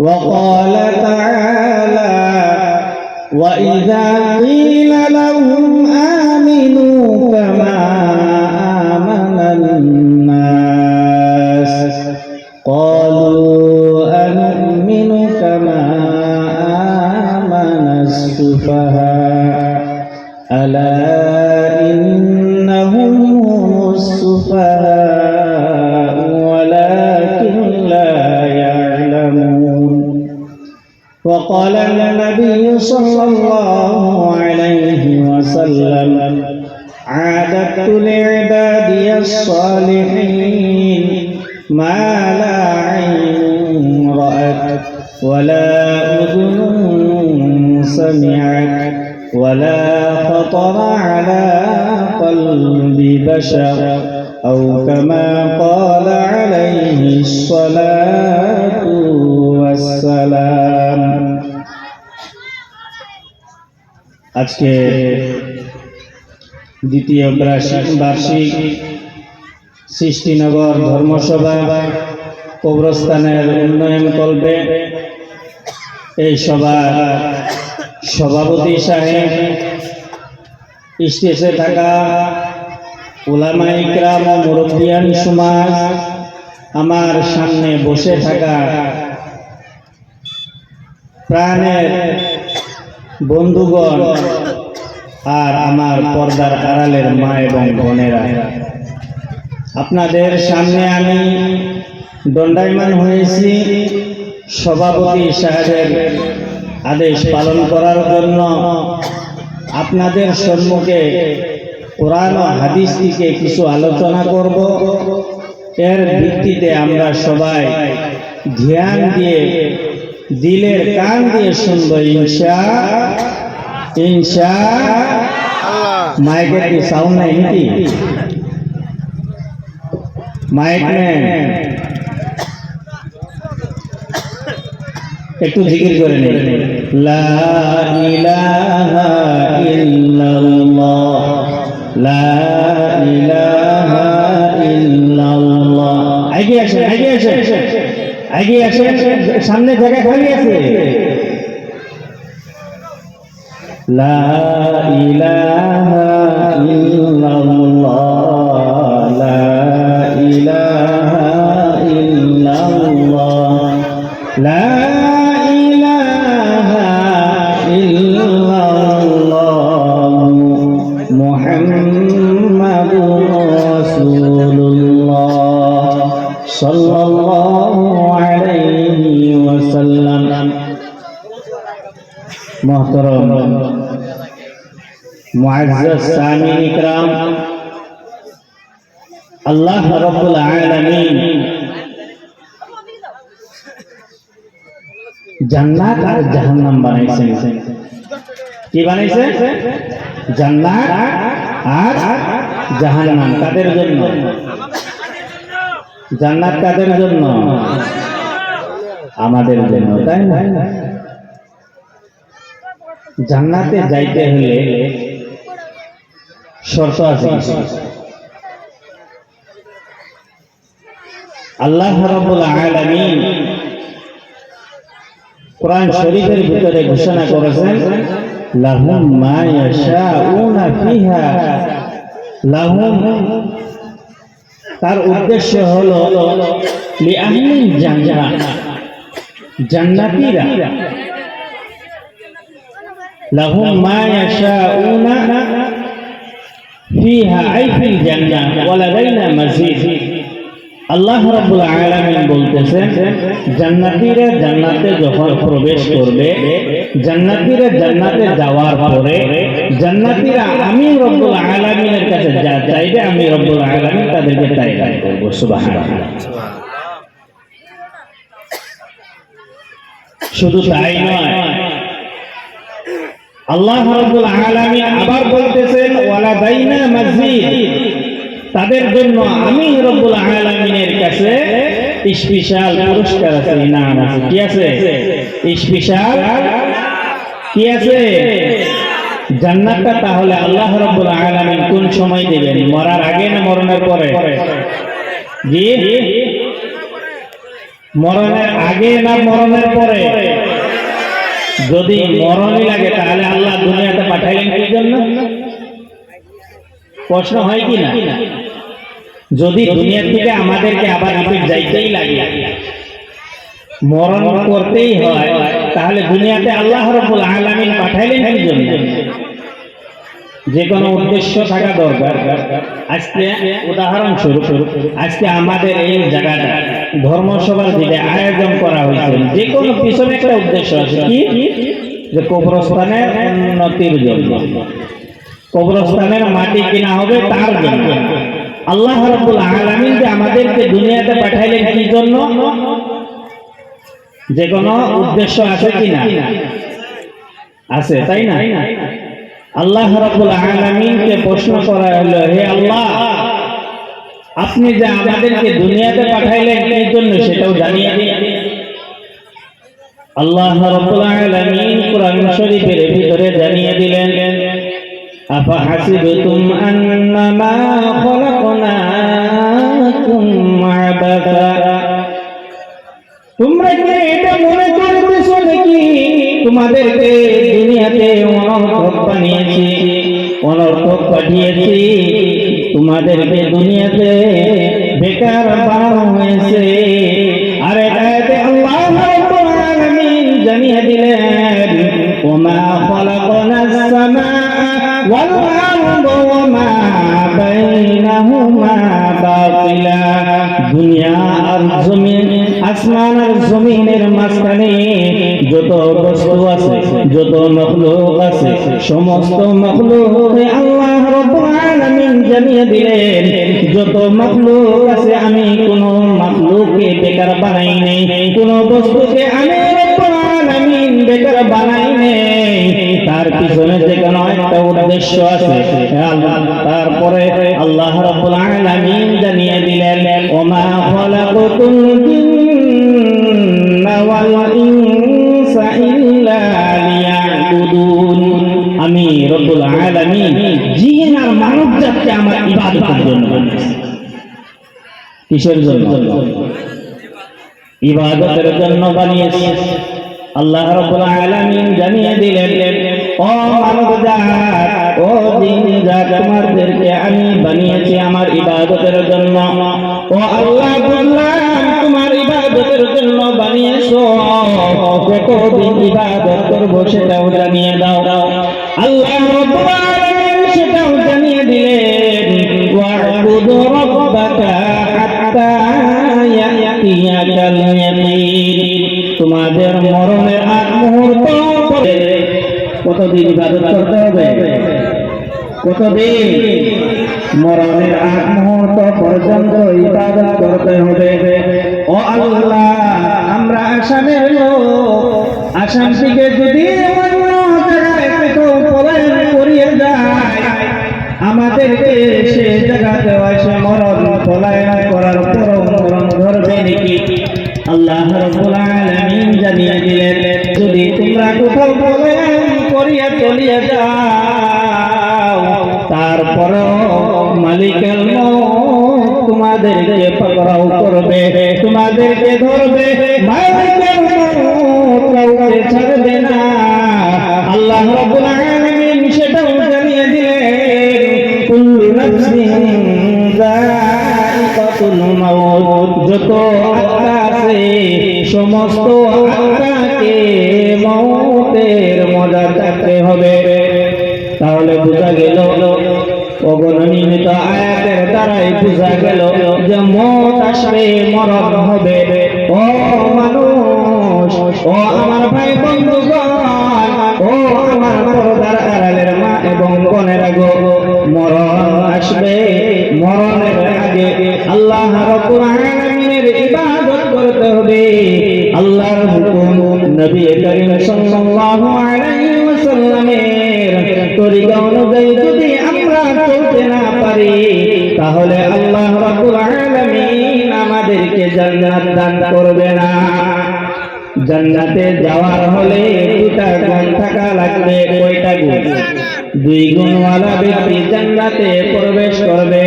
وقال تعالى وإذا قيل لهم آمنوا كما آمن الناس قالوا أنؤمن كما آمن السفهاء ألا إنهم هم السفهاء وقال النبي صلى الله عليه وسلم عادت لعبادي الصالحين ما لا عين رأت ولا أذن سمعت ولا خطر على قلب بشر أو كما قال عليه الصلاة والسلام. আজকে দ্বিতীয় বার্ষিক সৃষ্টিনগর ধর্মসভা কবরস্থানের উন্নয়ন কল্পে এই সভা সভাপতি সাহেব স্টেজে থাকা ওলামাই গ্রাম ও মুরব্বিয়ান সমাজ আমার সামনে বসে থাকা প্রাণের বন্ধুগণ, আর আমার পর্দার আড়ালের মা এবং বোনেরা, আপনাদের সামনে আমি দণ্ডায়মান হয়েছি সভাপতি সাহেবের আদেশ পালন করার জন্য। আপনাদের সম্মুখে কোরআন হাদিস থেকে কিছু আলোচনা করব। এর ভিত্তিতে আমরা সবাই ধ্যান দিয়ে দিলের কান দিয়ে শুনব, ইনশা ইনশা। মাইকের কি সাউন্ড নাই নাকি? মাইক ম্যান একটু জিকির করে নিন। লা ইলাহা ইল্লাল্লাহ। লা ইলাহা ইল্লাল্লাহ। আগে আসেন আগে আসেন। সামনে জায়গা খালি আছে। লা রাসূলুল্লাহ সাল্লাল্লাহু মোহতরম। সামিন ইকরাম। আল্লাহ রব্বুল আলামিন জান্নাত আর জাহান্নাম বানাইছেন। কি বানাইছে? জান্নাত আর জাহান্নাম কাদের জন্য? জান্নাত কাদের জন্য? আমাদের জন্য, তাই না? জান্নাতে যাইতে হলে শর্ত আছে আল্লাহ রাব্বুল আলামিন কোরআন শরীফের ভিতরে ঘোষণা করেছেন, লাহুম মা ইয়াশাউনা ফিহা। লাহুম, তার উদ্দেশ্য হলো লিআহলিল জান্নাত জান্নাতীরা মা ইয়াশাউনা ফিহা আই ফিল জান্নাহ ওয়া লাদাইনা মাজিদ। আল্লাহ রাব্বুল আলামিন বলতেছেন জান্নাতীরা জান্নাতে যখন প্রবেশ করবে জান্নাতীরা জান্নাতে যাওয়ার পরে জান্নাতীরা আমি রব্বুল আলামিনের কাছে যা চাইবে আমি রব্বুল আলামিন তাদেরকে তাই দান করব। সুবহানাল্লাহ। শুধু তাই নয় আল্লাহ রাব্বুল আলামিন আবার বলতেছেন, ওয়ালা দাইনা মসজিদ তাদের জন্য আমি রব্বুল আলামিনের কাছে স্পেশাল পুরস্কার আছে, ইনাম আছে। কি আছে? স্পেশাল কি আছে? জান্নাতটা তাহলে আল্লাহ রাব্বুল আলামিন কোন সময় দিবেন? মরার আগে না মরণের পরে? জি? মরণের আগে না মরণের পরে? যদি মরণই লাগে, তাহলে আল্লাহ দুনিয়াতে পাঠাইলেন কি জন্য? প্রশ্ন হয় কি না? যদি দুনিয়া থেকে আমাদেরকে আবার রিপিট যাইতেই লাগে, মরণ করতেই হয়, তাহলে দুনিয়াতে আল্লাহ রব্বুল আলামিন পাঠাইলেন কি জন্য? যে কোনো উদ্দেশ্য থাকা দরকার। আজকে উদাহরণ উদাহরণস্বরূপ, আজকে আমাদের এই জায়গাটা ধর্মসভার দিকে আয়োজন করা হয়েছে। যে কোনো পিছনে একটা উদ্দেশ্য আছে কি? যে কবরস্থানের উন্নতির জন্য। কবরস্থানের মাটি কিনা হবে তার জন্য। আল্লাহ রাব্বুল আলামিন যে আমাদেরকে দুনিয়াতে পাঠাইলেন কি জন্য? যে কোনো উদ্দেশ্য আছে কিনা? আছে তাই না? আল্লাহ রাব্বুল আলামিনকে প্রশ্ন করা হলো হে আল্লাহ আপনি যে আমাদেরকে দুনিয়াতে পাঠাইলেন কি জন্য সেটাও জানিয়ে দিন। আল্লাহ রাব্বুল আলামিন শরীফের ভিতরে জানিয়ে দিলেন আফা হাসিবতুম আন্নামা খলাকনাকুম তোমরা কি এটা মনে করতেছো নাকি তোমাদেরকে দুনিয়াতে অনর্থক বানিয়েছি? অনর্থক পাঠিয়েছি। তোমাদেরকে দুনিয়াতে বেকার বানানো হয়েছে। আর এটাতে আল্লাহ জানিয়ে দিলেন, ওমা খালাকনাস সামাআ ওয়াল আরদা ওমা বাইনাহুমা বাতিলা। দুনিয়া আর জমিন, আসমান আর জমিনের মাঝখানে যত বস্তু আছে, যত মখলুক আছে, সমস্ত মখলুক আল্লাহ রাব্বুল জানিয়ে দিলেন, যত মখলুক আছে, আমি কোন মখলুককে বেকার বানাই নাই, কোন বস্তুকে আমি রব্বুল বেকার বানাই নাই। তার পিছনে যে কোনো একটা উদ্দেশ্য আছে তারপরে আল্লাহ রাব্বুল আলামিন জানিয়ে দিলেন, ওমা খালাকুতুল জাতকে আমার ইবাদতের জন্য। কিসের জন্য? ইবাদতের জন্য বানিয়েছি। আল্লাহ রাব্বুল আলামিন জানিয়ে দিলেন, ও মানব জাত ও জিন জাত তোমাদেরকে আমি বানিয়েছি আমার ইবাদতের জন্য। ও আল্লাহ বুঝলাম তোমার ইবাদতের জন্য বানিয়েছো। কতদিন ইবাদত করব সেটাও জানিয়ে দাও। আল্লাহ রাব্বুল ইয়াকিন তোমাদের মরণের আগ মুহূর্ত কতদিন ইবাদত করতে হবে? কতদিন? মরণের আগ মুহূর্ত পর্যন্ত ইবাদত করতে হবে। ও আল্লাহ, আমরা আসামের লোক আসাম থেকে যদি আমাদেরকে সে জায়গাতে এসে মরণ পলায়ন করার পরও মরণ ধরবে নাকি আল্লাহ রাব্বুল আলামিন জানিয়ে দিলেন, যদি তোমরা কোথাও পলায়ন করিয়া তোমাদেরকে পকড়াও করবে, তোমাদেরকে ধরবে ছাড়বে না। আল্লাহ রাব্বুল সমস্ত আত্মাকে মৌতের মজা থাকতে হবে। তাহলে বোঝা গেল অগণনিমিত আয়াতের দ্বারাই বোঝা গেল যে মত আসবে মরণ হবে। চলতে না পারি, তাহলে আল্লাহ রাব্বুল আলামিন আমাদেরকে জান্নাত দান করবে না। জান্নাতে যাওয়ার হলে দুটা গুণ থাকা লাগবে, কয়টা গুণ? দুই গুণওয়ালা ব্যক্তি জান্নাতে প্রবেশ করবে।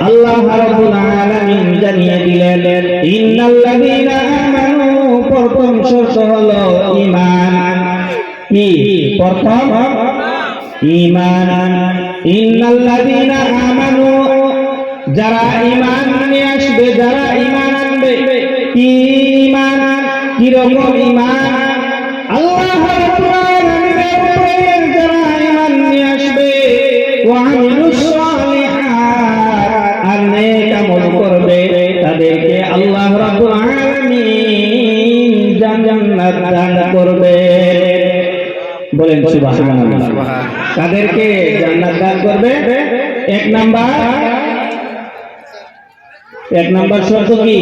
আল্লাহ রাব্বুল আলামিন জানিয়ে দিলেন, ইন্নাল্লাযীনা আমানু, প্রথম শর্ত হলো ঈমান। কি? প্রথম? ঈমান। ইন্নাল্লাযীনা আমানু, যারা ঈমান নিয়ে আসবে, যারা ঈমান আনবে, কি ঈমান? কীরকম ঈমান? আল্লাহ আসবে আর করবে আল্লাহ করবে। বলেন তাদেরকে জান্নাত দান করবে। এক নাম্বার এক নাম্বার শর্ত কি?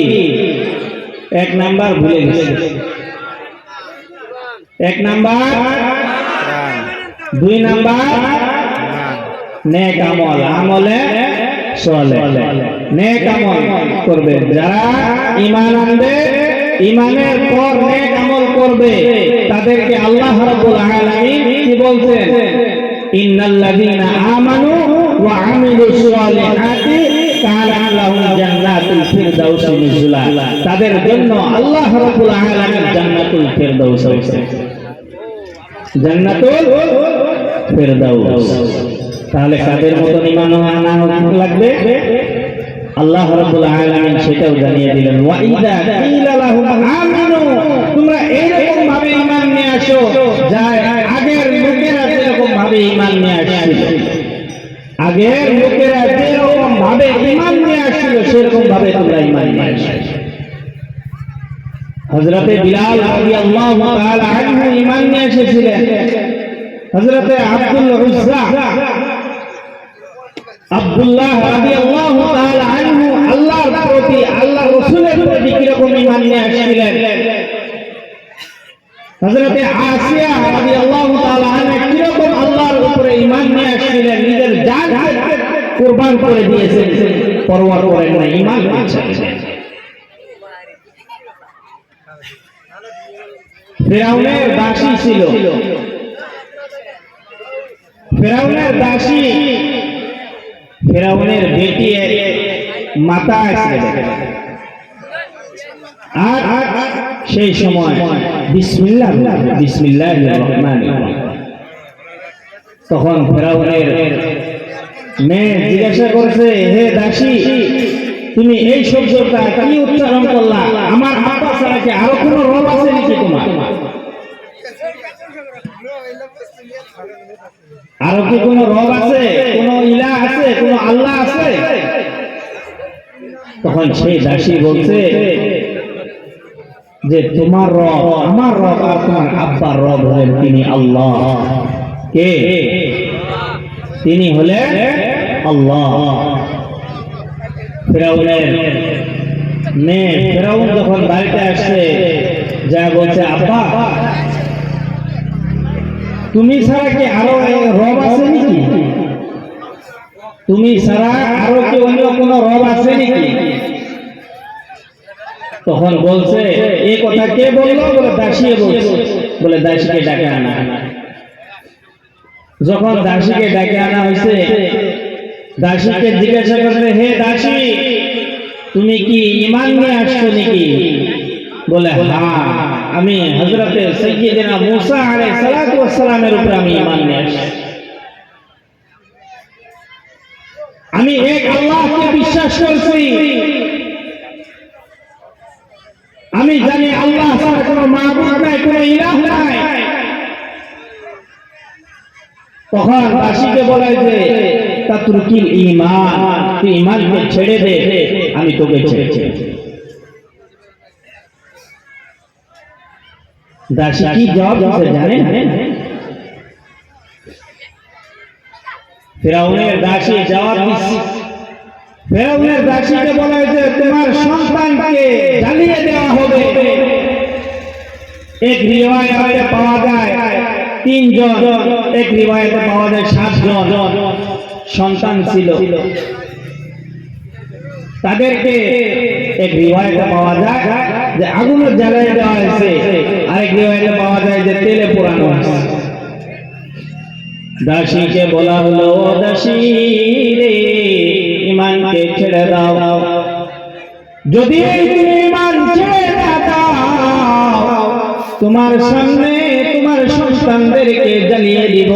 এক নাম্বার ভুলে গেছে। এক নাম্বার, দুই নাম্বার, নেক আমল, আমলে চলে। নেক আমল করবে। যারা ইমান আনবে ইমানের পর নেক আমল করবে, তাদেরকে আল্লাহ রাব্বুল আলামিন কি বলছেন? ইন্নাল্লাযীনা তাদের জন্য আল্লাহ তাহলে কাদের মতো ঈমান আনা লাগবে? আল্লাহ রাব্বুল আলামিন সেটাও জানিয়ে দিলেন তোমরা এইরকম ভাবে ঈমান নিয়ে আসো আগের লোকেরা ভাবে ঈমান নিয়ে আসছিল। আগের লোকেরা যেরকম ভাবে ঈমান নিয়ে আসছিল, সেরকম ভাবে তোমরা ঈমান নিয়ে আসো হযরতে বিলাল ঈমান নিয়ে এসেছিলেন। হযরতে আব্দুল উজ্জা, আব্দুল্লাহ আল্লাহর প্রতি আল্লাহ রাসূলের প্রতি কীরকম ঈমান নিয়ে আসছিলেন? হযরতে আসিয়া কীরকম আল্লাহর ঈমান নিয়ে আসছিলেন নিজের জান কুরবান করে দিয়েছেন, পরোয়া করেন না নিয়েছেন ফেরাউনের দাসী ছিল। ফেরাউনের দাসী ফেরাউনের বেটি মাতা আর সেই সময় বিসমিল্লাহ বিসমিল্লাহ রহমান তখন ফেরাউনের মেয়ে জিজ্ঞাসা করছে, হে দাসী, তুমি এই শব্দটা কি উচ্চারণ করলা? আমার আব্বা ছাড়া কি আরও কোনো রব আছে নাকি তোমার? আরও কি কোনো রব আছে? কোনো ইলা আছে? কোনো আল্লাহ আছে? তখন সেই দাসী বলছে যে, তোমার রব, আমার রব আর তোমার আব্বার রব হলেন তিনি আল্লাহ। কে? তিনি হলেন আল্লাহ। ফেরাউনের মেয়ে ফেরাউন যখন বাড়িতে আসছে যা বলছে, আব্বা, তুমি ছাড়া কি আরও রব আছে নাকি? তুমি ছাড়া আরও কি অন্য কোনো রব আছে নাকি? তখন বলছে এই কথা কে বলল? বলে দাসিয়ে বলছে। বলে দাসীকে ডাকে আনা। যখন দাসীকে ডাকে আনা হয়েছে দাসীকে জিজ্ঞাসা করছে হে দাসী তুমি কি ইমান নিয়ে আসছো নাকি? বলে হ্যাঁ আমি হজরতে সৈয়দিনা মুসা আলাইহিস সালাতু ওয়াস সালামের উপর আমি ইমান নিয়ে আসছি। আমি এক আল্লাহকে বিশ্বাস করছি। আমি জানি আল্লাহ ছাড়া কোনো মাহবুব নাই কোনো ইলাহ নাই তখন দাসীকে বলে যে তাতুরকিল ঈমান তুই ঈমানকে ছেড়ে দে। আমি তোকে ছেড়ে ছেড়ে দাসী কি জবাব দিতে জানেন? ফেরাউনের দাসী জবাব দিচ্ছে ফেরাউনের দাসীকে বলা হয়েছে, তোমার সন্তানকে জ্বালিয়ে দেওয়া হবে। এক রিওয়ায়াতে পাওয়া যায়। তিনজন। এক রিওয়ায়াতে পাওয়া যায় সাতজন। সন্তান ছিল। তাদেরকে এক রিওয়ায়াতে পাওয়া যায় যে আগুনের জ্বালিয়ে দেওয়া হয়েছে। আরেক রিওয়ায়াতে পাওয়া যায় যে তেলে পোড়ানো হয়েছে। দাসীকে বলা হলো, ও দাসী রে, ইমানকে ছেড়ে দাও। যদি তুমি ইমান ছেড়ে দাও, তোমার সামনে সন্তানদেরকে জানিয়ে দিব।